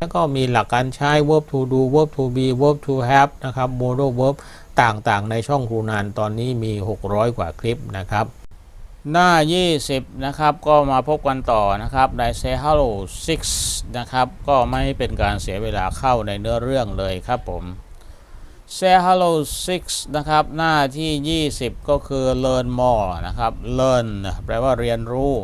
แล้วก็มีหลักการใช้ verb to do verb to be verb to have นะครับ modal verb ต่างๆ ในช่องครูนานตอนนี้มี 600 กว่าคลิปนะครับ หน้า 20 นะครับ ก็มาพบกันต่อนะครับใน Say Hello 6 นะครับ ก็ไม่เป็นการเสียเวลาเข้าในเนื้อเรื่องเลยครับผม Say Hello 6 นะครับ หน้าที่ 20 ก็คือ Learn more นะครับ Learn แปลว่าเรียนรู้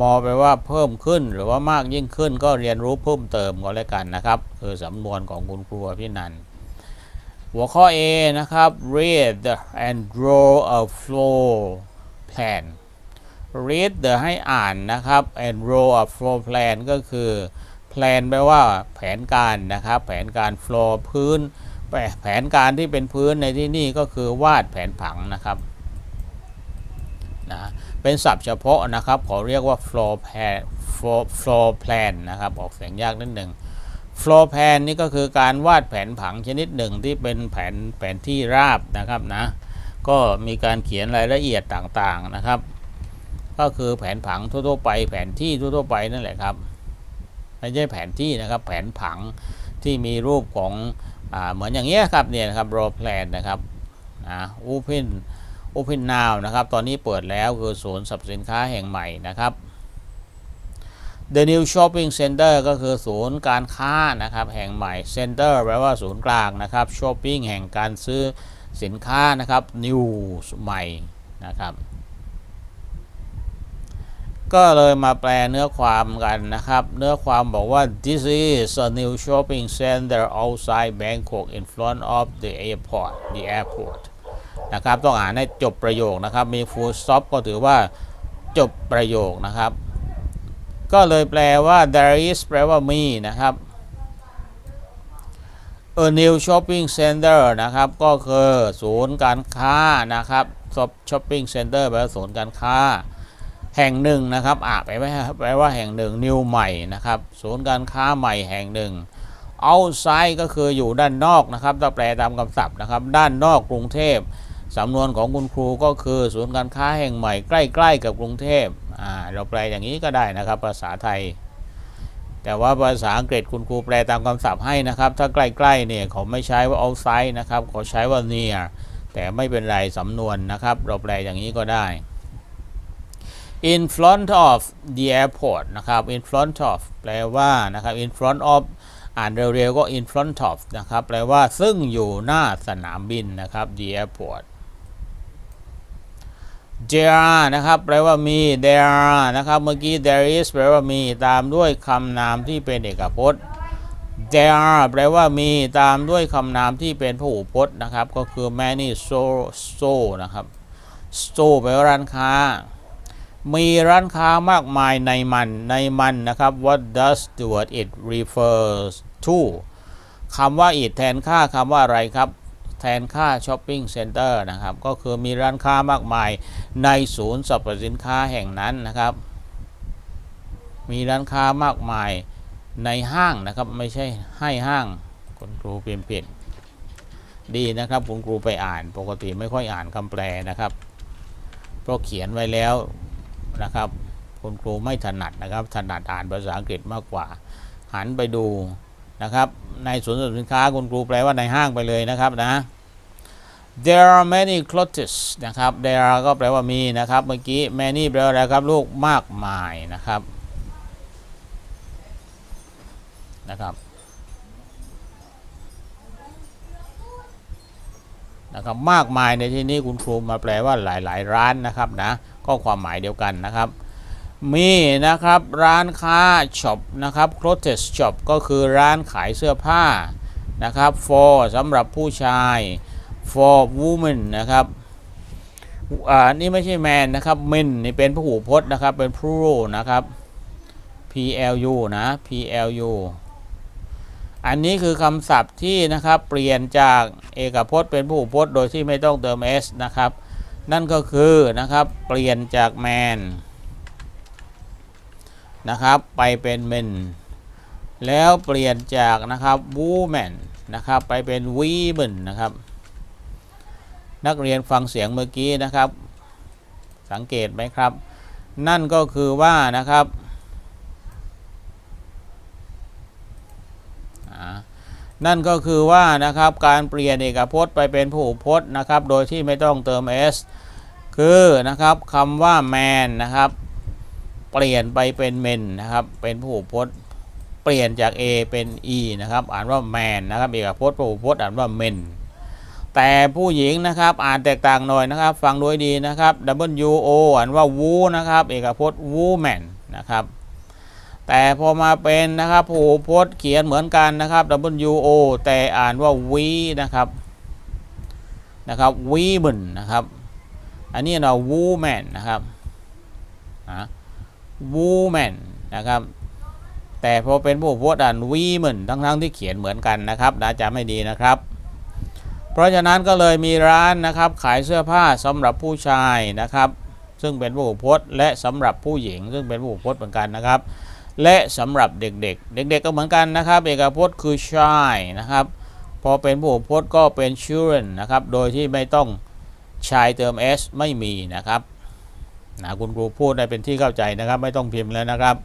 more แปลว่าเพิ่มขึ้นหรือว่ามากยิ่งขึ้นก็เรียนรู้เพิ่มเติมก็แล้วกันนะครับ คือสำนวนของคุณครูพี่นันหัวข้อ A นะครับ read and draw a flow plan read ให้อ่านนะครับ and draw a flow plan ก็คือ plan แปลว่าแผนการนะครับ แผนการ flow พื้น แผนการที่เป็นพื้นในที่นี่ก็คือวาดแผนผังนะครับนะ เป็นศัพท์เฉพาะนะครับขอเรียกว่า floor plan floor, plan นะครับออกเสียงยากนิดหนึ่ง floor plan นี่ก็คือการวาดแผนผังชนิดหนึ่งที่เป็นแผนแผนที่ราบนะครับนะก็มีการเขียนรายละเอียดต่างๆนะครับ ก็คือแผนผังทั่วๆไป แผนที่ทั่วๆไปนั่นแหละครับไม่ใช่แผนที่นะครับแผนผังที่มีรูปของอเหมือนอย่างเงี้ยครับเนี่ยครับ raw plan นะครับนะ open open now นะครับ ตอนนี้เปิดแล้วคือศูนย์สรรพสินค้าแห่งใหม่นะครับ The new shopping center ก็คือศูนย์การค้านะครับ แห่งใหม่ center แปลว่าศูนย์กลางนะครับ shopping แห่งการซื้อสินค้านะครับ new ใหม่นะครับก็เลยมาแปลเนื้อความกันนะครับ เนื้อความบอกว่า this is a new shopping center outside Bangkok in front of the airport the airport นะครับ ต้องอ่านให้จบประโยคนะครับ มี full stop ก็ถือว่าจบประโยคนะครับ ก็เลยแปลว่า there is แปลว่ามีนะครับ a new shopping center นะครับ ก็คือ ศูนย์การค้านะครับ shopping center แปลว่าศูนย์การค้า แห่งหนึ่งนะครับอะไปไว้แปลว่าแห่งหนึ่งนิวใหม่นะครับ ศูนย์การค้าใหม่แห่งหนึ่ง outside ก็คืออยู่ด้านนอกนะครับถ้าแปลตามคำศัพท์นะครับ ด้านนอกกรุงเทพสำนวนของคุณครูก็คือศูนย์การค้าแห่งใหม่ใกล้ ๆ กับกรุงเทพอ่าเราแปลอย่างนี้ก็ได้นะครับ ภาษาไทย แต่ว่าภาษาอังกฤษคุณครูแปลตามคำศัพท์ให้นะครับ ถ้าใกล้ๆเนี่ยเขาไม่ใช้ว่า outside นะครับเขาใช้ว่า near แต่ไม่เป็นไรสำนวนนะครับ เราแปลอย่างนี้ก็ได้ in front of the airport นะครับ in front of แปลว่านะครับ in front of อ่านเร็วๆก็ in front of นะครับ แปลว่าซึ่งอยู่หน้าสนามบินนะครับ the airport there นะครับ แปลว่ามี there นะครับ เมื่อกี้ there is แปลว่ามี ตามด้วยคำนามที่เป็นเอกพจน์ there are แปลว่ามี ตามด้วยคำนามที่เป็นพหูพจน์นะครับ ก็คือ many so so นะครับ store แปลว่าร้านค้า มีร้านค้ามากมายในมันในมันนะครับ what does the word it refers to คำว่า it แทนค่าคำว่าอะไรครับ แทนค่า shopping center นะครับ ก็คือมีร้านค้ามากมายในศูนย์สรรพสินค้าแห่งนั้นนะครับ มีร้านค้ามากมายในห้างนะครับ ไม่ใช่ให้ห้างคุณครูเปลี่ยนเปลี่ยนดีนะครับคุณครูไปอ่าน ปกติไม่ค่อยอ่านคำแปลนะครับเพราะเขียนไว้แล้ว นะครับ คุณครูไม่ถนัดนะครับถนัดอ่านภาษาอังกฤษมากกว่า หันไปดูนะครับ ในศูนสินค้าคุณครูแปลว่าในห้างไปเลยนะครับนะ there are many clothes นะครับ there are ก็แปลว่ามีนะครับ เมื่อกี้ many แปลว่าอะไรครับลูกมากมายนะครับนะครับนะครับมากมายในที่นี้คุณครูมาแปลว่าหลาย ๆ ร้านนะครับนะ ก็ความหมายเดียวกันนะครับ มีนะครับร้านค้าช็อปนะครับ clothes shop ก็คือร้านขายเสื้อผ้านะครับ for สำหรับผู้ชาย for women นะครับอ่านี่ไม่ใช่ man นะครับ men นี่เป็นพหูพจน์นะครับ เป็น plural นะครับ plu นะ plu อันนี้คือคำศัพท์ที่นะครับเปลี่ยนจากเอกพจน์เป็นพหูพจน์โดยที่ไม่ต้องเติม s นะครับ นั่นก็คือนะครับเปลี่ยนจากแมนนะครับไปเป็นเมนแล้วเปลี่ยนจากนะครับวูแมนนะครับไปเป็นวีเมนนะครับนักเรียนฟังเสียงเมื่อกี้นะครับ สังเกตไหมครับ นั่นก็คือว่านะครับ นั่นก็คือว่านะครับการเปลี่ยนเอกพจน์ไปเป็นผู้พจน์นะครับโดยที่ไม่ต้องเติม s คือนะครับคำว่า man นะครับ เปลี่ยนไปเป็น men นะครับเป็นผู้พจน์ เปลี่ยนจาก a เป็น e นะครับอ่านว่า man นะครับเอกพจน์ผู้พจน์อ่านว่า men แต่ผู้หญิงนะครับอ่านแตกต่างหน่อยนะครับ ฟังด้วยดีนะครับ w o อ่านว่า wo นะครับเอกพจน์ woman นะครับ แต่พอมาเป็นนะครับผู้พจน์เขียนเหมือนกันนะครับ W O แต่อ่านว่า we นะครับนะครับ women นะครับ อันนี้เรา woman นะครับอะ woman นะครับ แต่พอเป็นผู้พจน์อ่าน women ทั้งทั้งที่เขียนเหมือนกันนะครับนะจำไม่ดีนะครับ เพราะฉะนั้นก็เลยมีร้านนะครับ ขายเสื้อผ้าสำหรับผู้ชายนะครับ ซึ่งเป็นผู้พจน์และสำหรับผู้หญิง ซึ่งเป็นผู้พจน์เหมือนกันนะครับ และสำหรับเด็กๆ เด็กๆก็เหมือนกันนะครับ เอกพจน์คือ shy นะครับ พอเป็นผู้พจน์ก็เป็น children นะครับ โดยที่ไม่ต้องชายเติม s ไม่มีนะครับนะคุณครูพูดได้เป็นที่เข้าใจนะครับ ไม่ต้องพิมพ์แล้วนะครับ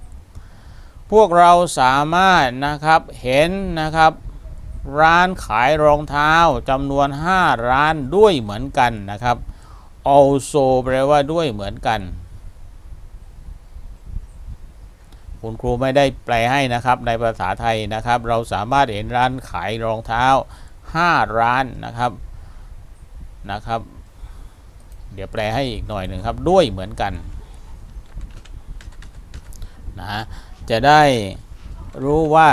พวกเราสามารถนะครับเห็นนะครับ ร้านขายรองเท้าจำนวน 5 ร้านด้วยเหมือนกันนะครับ also แปลว่าด้วยเหมือนกัน คุณครูไม่ได้แปลให้นะครับในภาษาไทยนะครับ เราสามารถเห็นร้านขายรองเท้า 5 ร้านนะครับนะครับ เดี๋ยวแปลให้อีกหน่อยหนึ่งครับด้วยเหมือนกันนะจะได้รู้ว่า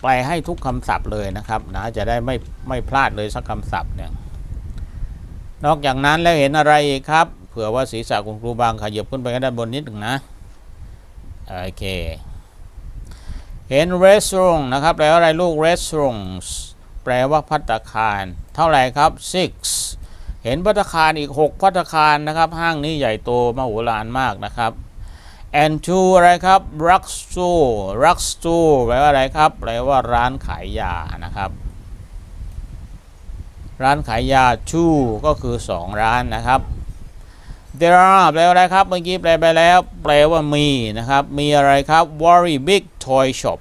แปลให้ทุกคำศัพท์เลยนะครับนะจะได้ไม่ไม่พลาดเลยสักคำศัพท์เนี่ยนอกจากนั้นแล้วเห็นอะไรอีกครับเผื่อว่าศีรษะคุณครูบางขยับขึ้นไปด้านบนนิดหนึ่งนะ โอเค เห็น restaurant นะครับ แปลว่าอะไรลูก restaurants แปลว่าพัตคาร เท่าไหร่ครับ six เห็นพัตคารอีก 6 พัตคารนะครับ ห้างนี้ใหญ่โตมโหฬารมากนะครับ and to อะไรครับ drugstore drugstore แปลว่าอะไรครับ แปลว่าร้านขายยานะครับ ร้านขายยา two ก็คือ 2 ร้านนะครับ there are แปลว่าอะไรครับ เมื่อกี้แปลไปแล้ว แปลว่ามีนะครับ มีอะไรครับ very big toy shop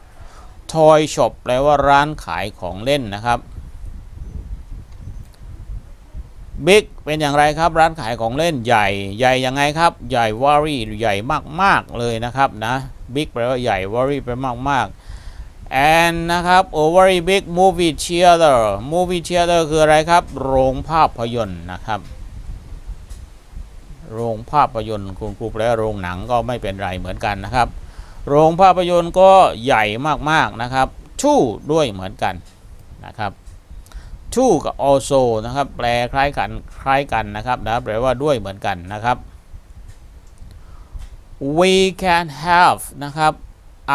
toy shop แปลว่าร้านขายของเล่นนะครับ big เป็นอย่างไรครับ ร้านขายของเล่นใหญ่ ใหญ่ยังไงครับ ใหญ่ very ใหญ่มากๆเลยนะครับนะ big แปลว่าใหญ่ very แปลมากๆ and นะครับ a very big movie theater movie theater คืออะไรครับ โรงภาพยนตร์นะครับ โรงภาพยนตร์คุณครูแปลโรงหนังก็ไม่เป็นไรเหมือนกันนะครับ โรงภาพยนตร์ก็ใหญ่มากๆนะครับ two ด้วยเหมือนกันนะครับ two กับ also นะครับ แปลคล้ายกันคล้ายกันนะครับนะแปลว่าด้วยเหมือนกันนะครับ we can have นะครับ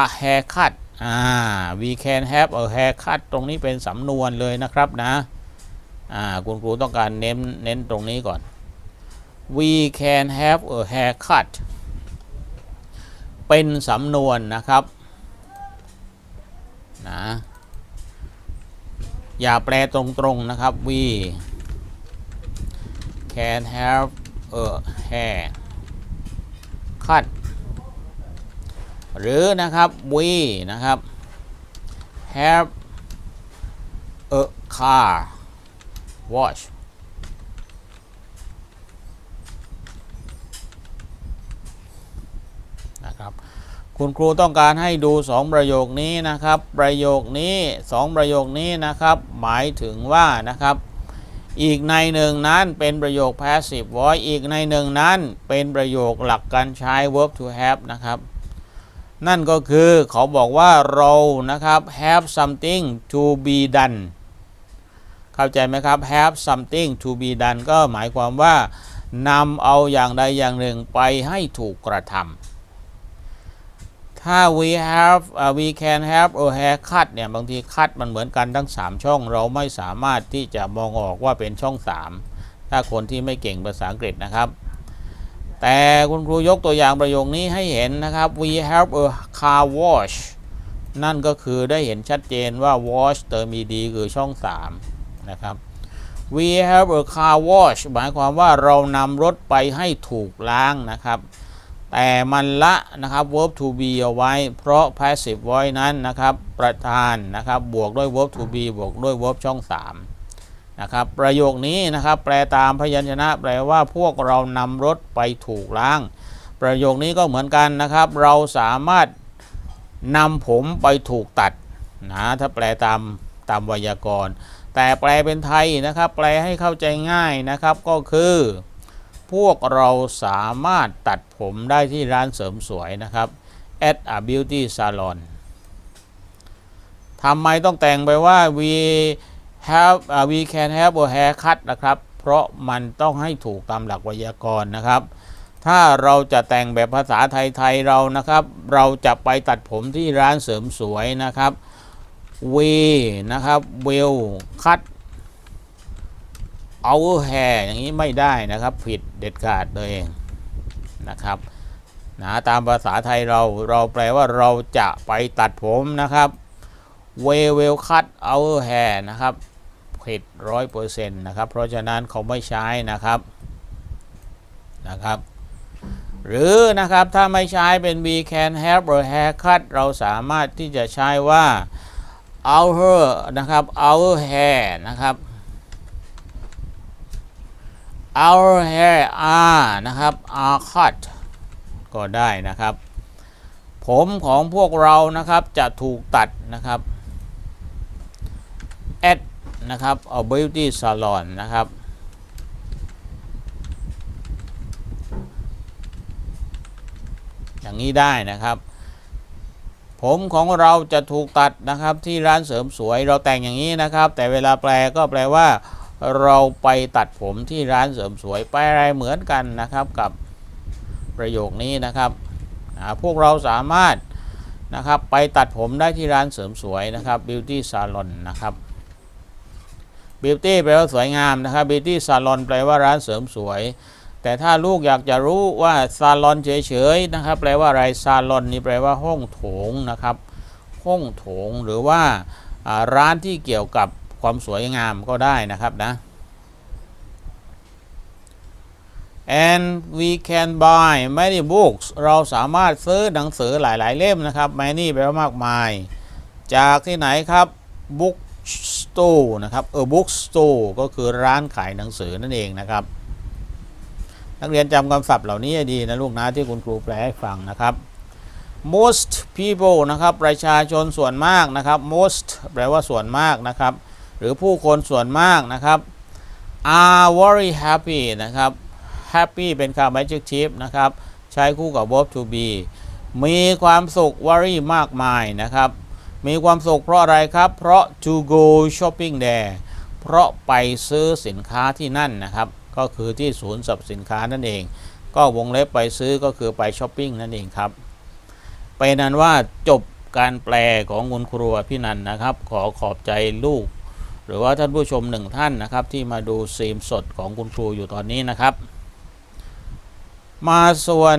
a haircut อ่า we can have a haircut ตรงนี้เป็นสำนวนเลยนะครับนะ อ่า คุณครูต้องการเน้นเน้นตรงนี้ก่อน we can have a haircut เป็นสำนวนนะครับนะอย่าแปลตรงๆนะครับ we can have a hair cut หรือนะครับ we นะครับ have a car wash นะครับ คุณครูต้องการให้ดู 2 ประโยคนี้นะครับ ประโยคนี้ 2 ประโยคนี้นะครับ หมายถึงว่านะครับ อีกในหนึ่งนั้นเป็นประโยค passive voice อีกในหนึ่งนั้นเป็นประโยคหลักการใช้ verb to have นะครับนั่นก็คือเขาบอกว่าเรานะครับ have something to be done เข้าใจไหมครับ have something to be done ก็หมายความว่านำเอาอย่างใดอย่างหนึ่งไปให้ถูกกระทำ ถ้า we have uh, we can have a haircut เนี่ยบางทีคัดมันเหมือนกันทั้ง 3 ช่อง เราไม่สามารถที่จะมองออกว่าเป็นช่อง 3 ถ้าคนที่ไม่เก่งภาษาอังกฤษนะครับ แต่คุณครูยกตัวอย่างประโยคนี้ให้เห็นนะครับ we have a car wash นั่นก็คือได้เห็นชัดเจนว่า wash เติม ed คือช่อง 3 นะครับ we have a car wash หมายความว่าเรานำรถไปให้ถูกล้างนะครับ แต่มันละนะครับ verb to be เอาไว้ เพราะ passive voice นั้นนะครับ ประธานนะครับบวกด้วย verb to be บวกด้วย verb ช่อง 3 นะครับ ประโยคนี้นะครับ แปลตามพยัญชนะ แปลว่าพวกเรานำรถไปถูกล้าง ประโยคนี้ก็เหมือนกันนะครับ เราสามารถนำผมไปถูกตัดนะถ้าแปลตามตามไวยากรณ์ แต่แปลเป็นไทยนะครับ แปลให้เข้าใจง่ายนะครับก็คือ พวกเราสามารถตัดผมได้ที่ร้านเสริมสวยนะครับ at a beauty salon ทำไมต้องแต่งไปว่า we have uh, we can have a haircut นะครับ เพราะมันต้องให้ถูกตามหลักไวยากรณ์นะครับ ถ้าเราจะแต่งแบบภาษาไทย ๆ เรานะครับ เราจะไปตัดผมที่ร้านเสริมสวยนะครับ we นะครับ will cut our hair อย่างนี้ไม่ได้นะครับ ผิดเด็ดขาดเลยนะครับนะตามภาษาไทยเราเราแปลว่าเราจะไปตัดผมนะครับ we will cut our hair นะครับผิดร้อยเปอร์เซ็นต์นะครับ เพราะฉะนั้นเขาไม่ใช้นะครับนะครับ หรือนะครับถ้าไม่ใช้เป็น we can have a haircut เราสามารถที่จะใช้ว่า our นะครับ our hair นะครับ our hair are นะครับ are cut ก็ได้นะครับ ผมของพวกเรานะครับจะถูกตัดนะครับ at นะครับ a beauty salon นะครับ อย่างนี้ได้นะครับ ผมของเราจะถูกตัดนะครับที่ร้านเสริมสวยเราแต่งอย่างนี้นะครับ แต่เวลาแปลก็แปลว่า เราไปตัดผมที่ร้านเสริมสวยไปอะไรเหมือนกันนะครับกับประโยคนี้นะครับพวกเราสามารถนะครับไปตัดผมได้ที่ร้านเสริมสวยนะครับ beauty salon นะครับ beauty แปลว่าสวยงามนะครับ beauty salon แปลว่าร้านเสริมสวย แต่ถ้าลูกอยากจะรู้ว่าซาลอนเฉยๆนะครับ แปลว่าอะไรซาลอนนี่แปลว่าห้องโถงนะครับ ห้องโถงหรือว่าร้านที่เกี่ยวกับ ความสวยงามก็ได้นะครับนะ and we can buy many books เราสามารถซื้อหนังสือหลาย ๆ เล่มนะครับ many แปลว่ามากมาย จากที่ไหนครับ book store นะครับเออ book store ก็คือร้านขายหนังสือนั่นเองนะครับ นักเรียนจำคำศัพท์เหล่านี้ดีนะลูกนะที่คุณครูแปลให้ฟังนะครับ most people นะครับประชาชนส่วนมากนะครับ most แปลว่าส่วนมากนะครับ หรือผู้คนส่วนมากนะครับ are very happy นะครับ happy เป็นคำ adjective นะครับ ใช้คู่กับ verb to be มีความสุข very มากมายนะครับ มีความสุขเพราะอะไรครับ เพราะ to go shopping there เพราะไปซื้อสินค้าที่นั่นนะครับ ก็คือที่ศูนย์สรรพสินค้านั่นเอง ก็วงเล็บไปซื้อก็คือไปช้อปปิ้งนั่นเองครับเป็นนั้นว่าจบการแปลของคุณครูพี่นันนะครับ ขอขอบใจลูก หรือว่าท่านผู้ชมหนึ่งท่านนะครับ ที่มาดูซีมสดของคุณครูอยู่ตอนนี้นะครับ มาส่วน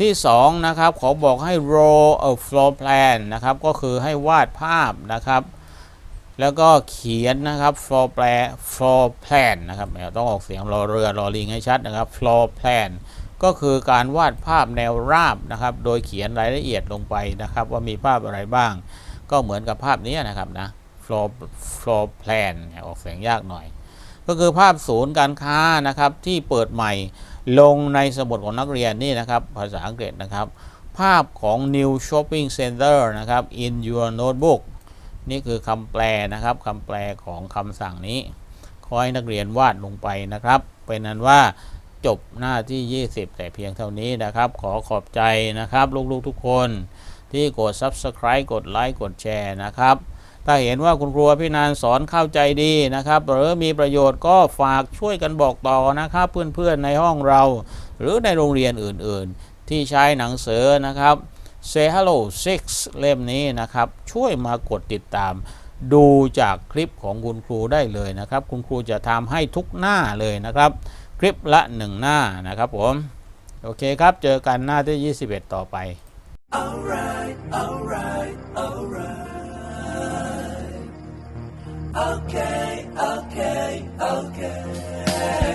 ที่สองนะครับ ขอบอกให้ draw a floor plan นะครับ ก็คือให้วาดภาพนะครับ แล้วก็เขียนนะครับ floor plan floor plan นะครับต้องออกเสียงรอเรือรอลิงให้ชัดนะครับ floor plan ก็คือการวาดภาพแนวราบนะครับ โดยเขียนรายละเอียดลงไปนะครับ ว่ามีภาพอะไรบ้าง ก็เหมือนกับภาพนี้นะครับนะ floor floor plan เนี่ยออกเสียงยากหน่อย ก็คือภาพศูนย์การค้านะครับที่เปิดใหม่ลงในสมุดของนักเรียนนี่นะครับ ภาษาอังกฤษนะครับ ภาพของ new shopping center นะครับ in your notebook นี่คือคำแปลนะครับคำแปลของคำสั่งนี้ ขอให้นักเรียนวาดลงไปนะครับ เป็นนั้นว่าจบหน้าที่ 20 แต่เพียงเท่านี้นะครับ ขอขอบใจนะครับ ลูกๆทุกคนที่กด subscribe กดไลค์กดแชร์นะครับ ถ้าเห็นว่าคุณครูพี่นานสอนเข้าใจดีนะครับ หรือมีประโยชน์ก็ฝากช่วยกันบอกต่อนะครับ เพื่อนๆในห้องเรา หรือในโรงเรียนอื่นๆ ที่ใช้หนังสือนะครับ Say Hello Six เล่มนี้นะครับ ช่วยมากดติดตาม ดูจากคลิปของคุณครูได้เลยนะครับ คุณครูจะทำให้ทุกหน้าเลยนะครับ คลิปละหนึ่งหน้านะครับผมโอเคครับ เจอกันหน้าที่ 21 ต่อไป Alright, alright, alright. okay, okay, okay.